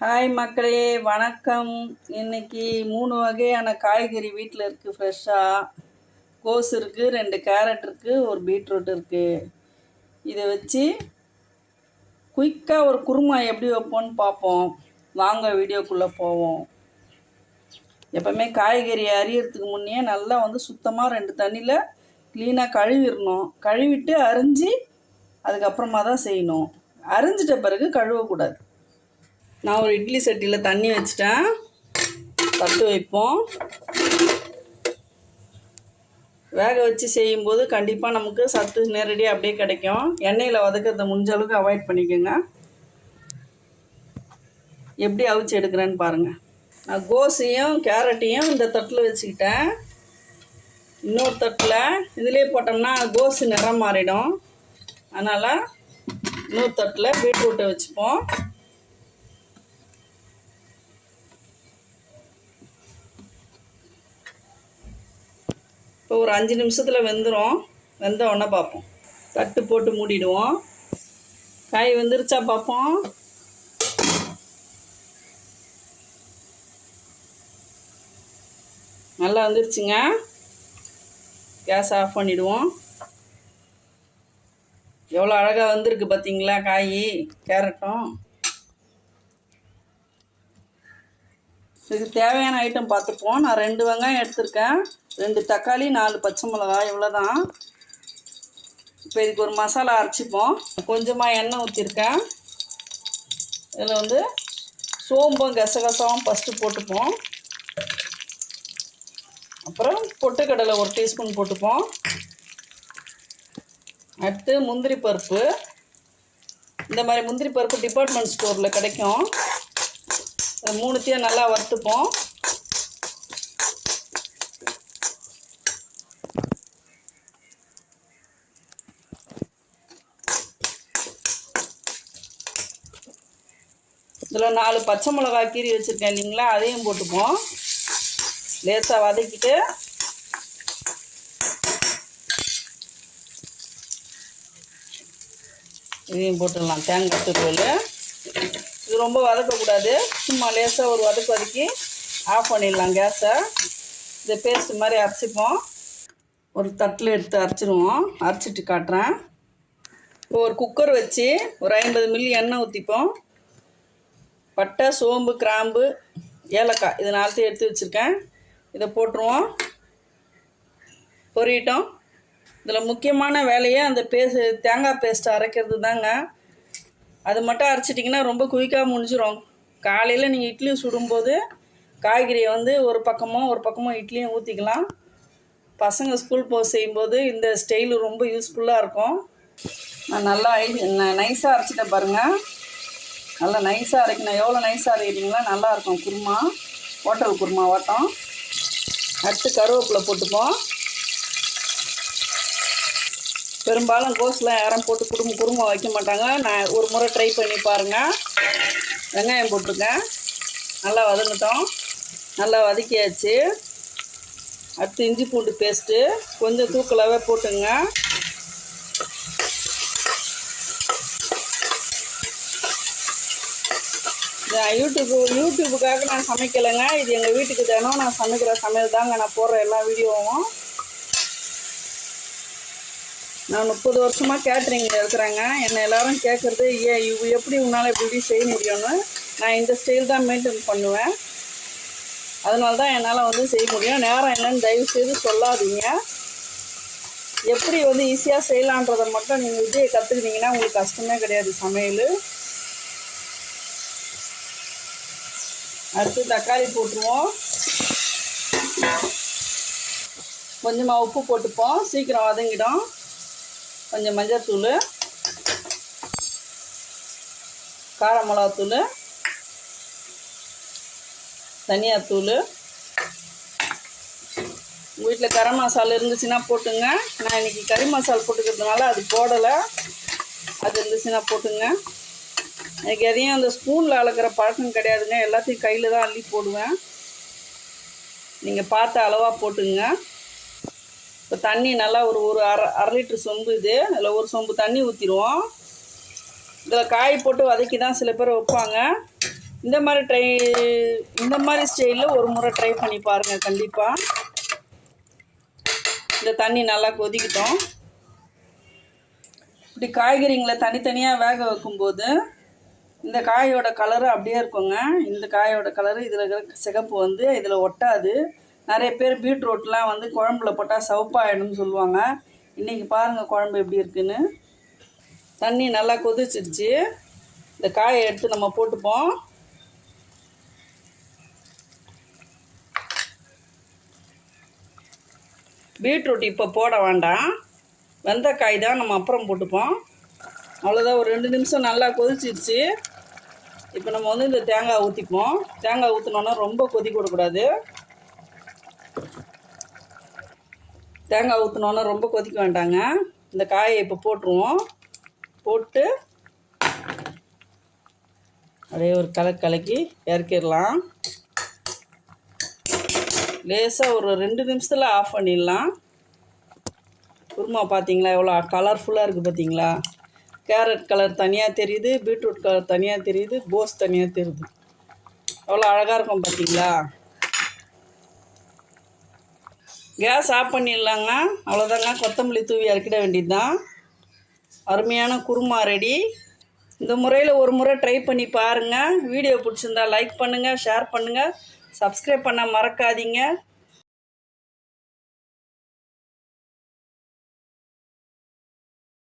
Hi மக்களே வணக்கம். இன்னைக்கு மூணு வகையான காய்கறி வீட்டில் இருக்குது ஃப்ரெஷ்ஷாக கோஸ் இருக்குது ரெண்டு கேரட் இருக்குது ஒரு பீட்ரூட் இருக்குது இதை வச்சு குயிக்காக ஒரு குருமா எப்படி வைப்போம்னு பார்ப்போம் வாங்க வீடியோக்குள்ளே போவோம். எப்போவுமே காய்கறி அரியறதுக்கு முன்னே நல்லா வந்து சுத்தமாக ரெண்டு தண்ணியில் க்ளீனாக கழுவிடணும். கழுவிட்டு அரிஞ்சு அதுக்கப்புறமா தான் செய்யணும். அரிஞ்சிட்ட பிறகு கழுவக்கூடாது. நான் ஒரு இட்லி சட்டியில் தண்ணி வச்சிட்டேன். தட்டு வைப்போம். வேக வச்சு செய்யும்போது கண்டிப்பாக நமக்கு சத்து நேரடியாக அப்படியே கிடைக்கும். எண்ணெயில் வதக்கிறத முடிஞ்ச அளவுக்கு அவாய்ட் பண்ணிக்கோங்க. எப்படி அவிச்சு எடுக்கிறேன்னு பாருங்கள் நான் கோஸையும் கேரட்டையும் இந்த தட்டில் வச்சுக்கிட்டேன். இன்னொரு தட்டில் இதிலே போட்டோம்னா கோஸு நிறம் மாறிடும். அதனால் இன்னொரு தட்டில் பீட்ரூட்டை வச்சுப்போம். இப்போ ஒரு அஞ்சு நிமிஷத்தில் வெந்துடும் வெந்த உடனே பார்ப்போம். தட்டு போட்டு மூடிடுவோம். காய் வெந்துருச்சா பார்ப்போம். நல்லா வந்துருச்சுங்க. கேஸ் ஆஃப் பண்ணிவிடுவோம் எவ்வளோ அழகாக வந்திருக்கு பார்த்தீங்களா காய்? கேரட்டும். இதுக்கு தேவையான ஐட்டம் பார்த்துப்போம். நான் ரெண்டு வெங்காயம் எடுத்திருக்கேன். ரெண்டு தக்காளி நாலு பச்சை மிளகாய் இவ்வளோ தான் இப்போ இதுக்கு ஒரு மசாலா அரைச்சிப்போம். கொஞ்சமாக எண்ணெய் ஊற்றிருக்கேன் இதில் வந்து சோம்பும் கசகசாவும் ஃபஸ்ட்டு போட்டுப்போம். அப்புறம் பொட்டுக்கடலை ஒரு டீஸ்பூன் போட்டுப்போம். அடுத்து முந்திரி பருப்பு. இந்த மாதிரி முந்திரி பருப்பு டிபார்ட்மெண்ட் ஸ்டோரில் கிடைக்கும். மூணுத்தையும் நல்லா வறுத்துப்போம். இதில் நாலு பச்சை மிளகா கீரி வச்சுருக்கேன் இல்லைங்களா அதையும் போட்டுப்போம். லேசாக வதக்கிட்டு. இதையும் போட்டுடலாம். தேங்காய் துருவல். இது ரொம்ப வதக்கக்கூடாது. சும்மா லேசாக ஒரு வதக்கு வதக்கி ஆஃப் பண்ணிடலாம் கேஸை இந்த பேஸ்ட் மாதிரி அரைச்சிப்போம். ஒரு தட்டில் எடுத்து அரைச்சிடுவோம் அரைச்சிட்டு காட்டுறேன். இப்போ ஒரு குக்கர் வச்சு ஒரு ஐம்பது மில்லி எண்ணெய் ஊற்றிப்போம் பட்டை சோம்பு கிராம்பு ஏலக்காய் இது நாலத்தையும் எடுத்து வச்சுருக்கேன். இதை போட்டுருவோம். பொரியட்டும். இதில் முக்கியமான வேலையே அந்த பேஸ்ட் தேங்காய் பேஸ்ட்டை அரைக்கிறது தாங்க அது மட்டும் அரைச்சிட்டிங்கன்னா ரொம்ப குயிக்காக முடிஞ்சிடும் காலையில் நீங்கள் இட்லி சுடும்போது காய்கறியை வந்து ஒரு பக்கமோ ஒரு பக்கமோ இட்லியும் ஊற்றிக்கலாம் பசங்க ஸ்கூல் போக செய்யும்போது இந்த ஸ்டைலு ரொம்ப யூஸ்ஃபுல்லாக இருக்கும். நான் நல்லா ஐ நைஸாக அரைச்சிட்டேன் பாருங்கள் நல்லா நைஸாக அரைக்கணும். எவ்வளோ நைஸாக அரைக்கிறீங்களோ நல்லாயிருக்கும் குருமா ஹோட்டல் குருமா ஓட்டம் அடுத்து கருவேப்பிலை போட்டுப்போம். பெரும்பாலும் கோஸ்லாம் யாரும் போட்டு குடும்ப குருமா வைக்க மாட்டாங்க. நான் ஒரு முறை ட்ரை பண்ணி பாருங்கள் வெங்காயம் போட்டுங்க நல்லா வதங்கிட்டோம். நல்லா வதக்கியாச்சு. அடுத்து இஞ்சி பூண்டு பேஸ்ட்டு கொஞ்சம் தூக்கலாகவே போட்டுங்க. நான் யூடியூப் யூடியூபுக்காக நான் சமைக்கலைங்க. இது எங்கள் வீட்டுக்கு தினம் நான் சமைக்கிற சமையல் தாங்க. நான் போடுற எல்லா வீடியோவும். நான் முப்பது வருஷமாக கேட்ரிங்கில் இருக்கிறேங்க. என்னை எல்லாரும் கேட்குறது ஏன் இவ எப்படி உன்னால் இப்படி செய்ய முடியும்னு? நான் இந்த ஸ்டைல் தான் மெயின்டைன் பண்ணுவேன். அதனால தான் என்னால் வந்து செய்ய முடியும். நேரம் என்னன்னு தயவு செய்து சொல்லாதீங்க. எப்படி வந்து ஈஸியாக செய்யலான்றதை மட்டும் நீங்கள் விஜயை கற்றுக்கிட்டீங்கன்னா உங்களுக்கு கஷ்டமே கிடையாது சமையல். அடுத்து தக்காளி போட்டுருவோம். கொஞ்சமாக உப்பு போட்டுப்போம். சீக்கிரம் வதங்கிடும். கொஞ்சம் மஞ்சத்தூள் கார மிளகாத்தூள் தனியாத்தூள் உங்கள் வீட்டில் கரம் மசாலா இருந்துச்சுன்னா போட்டுங்க. நான் இன்றைக்கி கறி மசாலா போட்டுக்கிறதுனால அது போடலை. அது இருந்துச்சுன்னா போட்டுங்க. எனக்கு எதையும் அந்த ஸ்பூனில் அளக்கிற பழக்கம் கிடையாதுங்க. எல்லாத்தையும் கையில் தான் அள்ளி போடுவேன். நீங்கள் பார்த்து அளவாக போட்டுங்க. இப்போ தண்ணி நல்லா ஒரு ஒரு அரை அரை லிட்ரு சொம்பு இது. அதில் ஒரு சொம்பு தண்ணி ஊற்றிடுவோம் இதில் காய் போட்டு வதக்கி தான் சில பேர் வைப்பாங்க. இந்த மாதிரி ட்ரை இந்த மாதிரி ஸ்டைலில் ஒரு முறை ட்ரை பண்ணி பாருங்கள் கண்டிப்பாக இந்த தண்ணி நல்லா கொதிக்கட்டும். இப்படி காய்கறிங்களை தனித்தனியாக வேக வைக்கும்போது இந்த காயோட கலரு அப்படியே இருக்குங்க. இந்த காயோட கலரு இதில் இருக்கிற சிகப்பு வந்து இதில் ஒட்டாது. நிறைய பேர் பீட்ரூட்லாம் வந்து குழம்புல போட்டால் சவுப்பாயிடும்னு சொல்லுவாங்க. இன்றைக்கி பாருங்கள் குழம்பு எப்படி இருக்குன்னு. தண்ணி நல்லா கொதிச்சிடுச்சு இந்த காயை எடுத்து நம்ம போட்டுப்போம். பீட்ரூட் இப்போ போட வேண்டாம். வெந்தக்காய் தான் நம்ம அப்புறம் போட்டுப்போம். அவ்வளோதான் ஒரு ரெண்டு நிமிஷம் நல்லா கொதிச்சிருச்சு. இப்போ நம்ம வந்து இந்த தேங்காய் ஊற்றிப்போம் தேங்காய் ஊற்றினோன்னா ரொம்ப கொதிக்க விடக்கூடாது தேங்காய் ஊற்றினோன்னா ரொம்ப கொதிக்க வேண்டாங்க. இந்த காயை இப்போ போட்டுருவோம். போட்டு அப்படியே ஒரு கலக்கு கலக்கி இறக்கிடலாம். லேசாக ஒரு ரெண்டு நிமிஷத்தில் ஆஃப் பண்ணிடலாம். குருமா பார்த்தீங்களா எவ்வளோ கலர்ஃபுல்லாக இருக்குது பார்த்தீங்களா கேரட் கலர் தனியாக தெரியுது பீட்ரூட் கலர் தனியாக தெரியுது கோஸ் தனியாக தெரியுது. எவ்வளோ அழகாக இருக்கும் பார்த்தீங்களா கேஸ் ஆஃப் பண்ணிடலாங்க. அவ்வளோதாங்க கொத்தமல்லி தூவி இறக்கிட வேண்டியது தான் அருமையான குருமா ரெடி. இந்த முறையில் ஒரு முறை ட்ரை பண்ணி பாருங்கள் வீடியோ பிடிச்சிருந்தா லைக் பண்ணுங்கள் ஷேர் பண்ணுங்கள் சப்ஸ்கிரைப் பண்ண மறக்காதீங்க.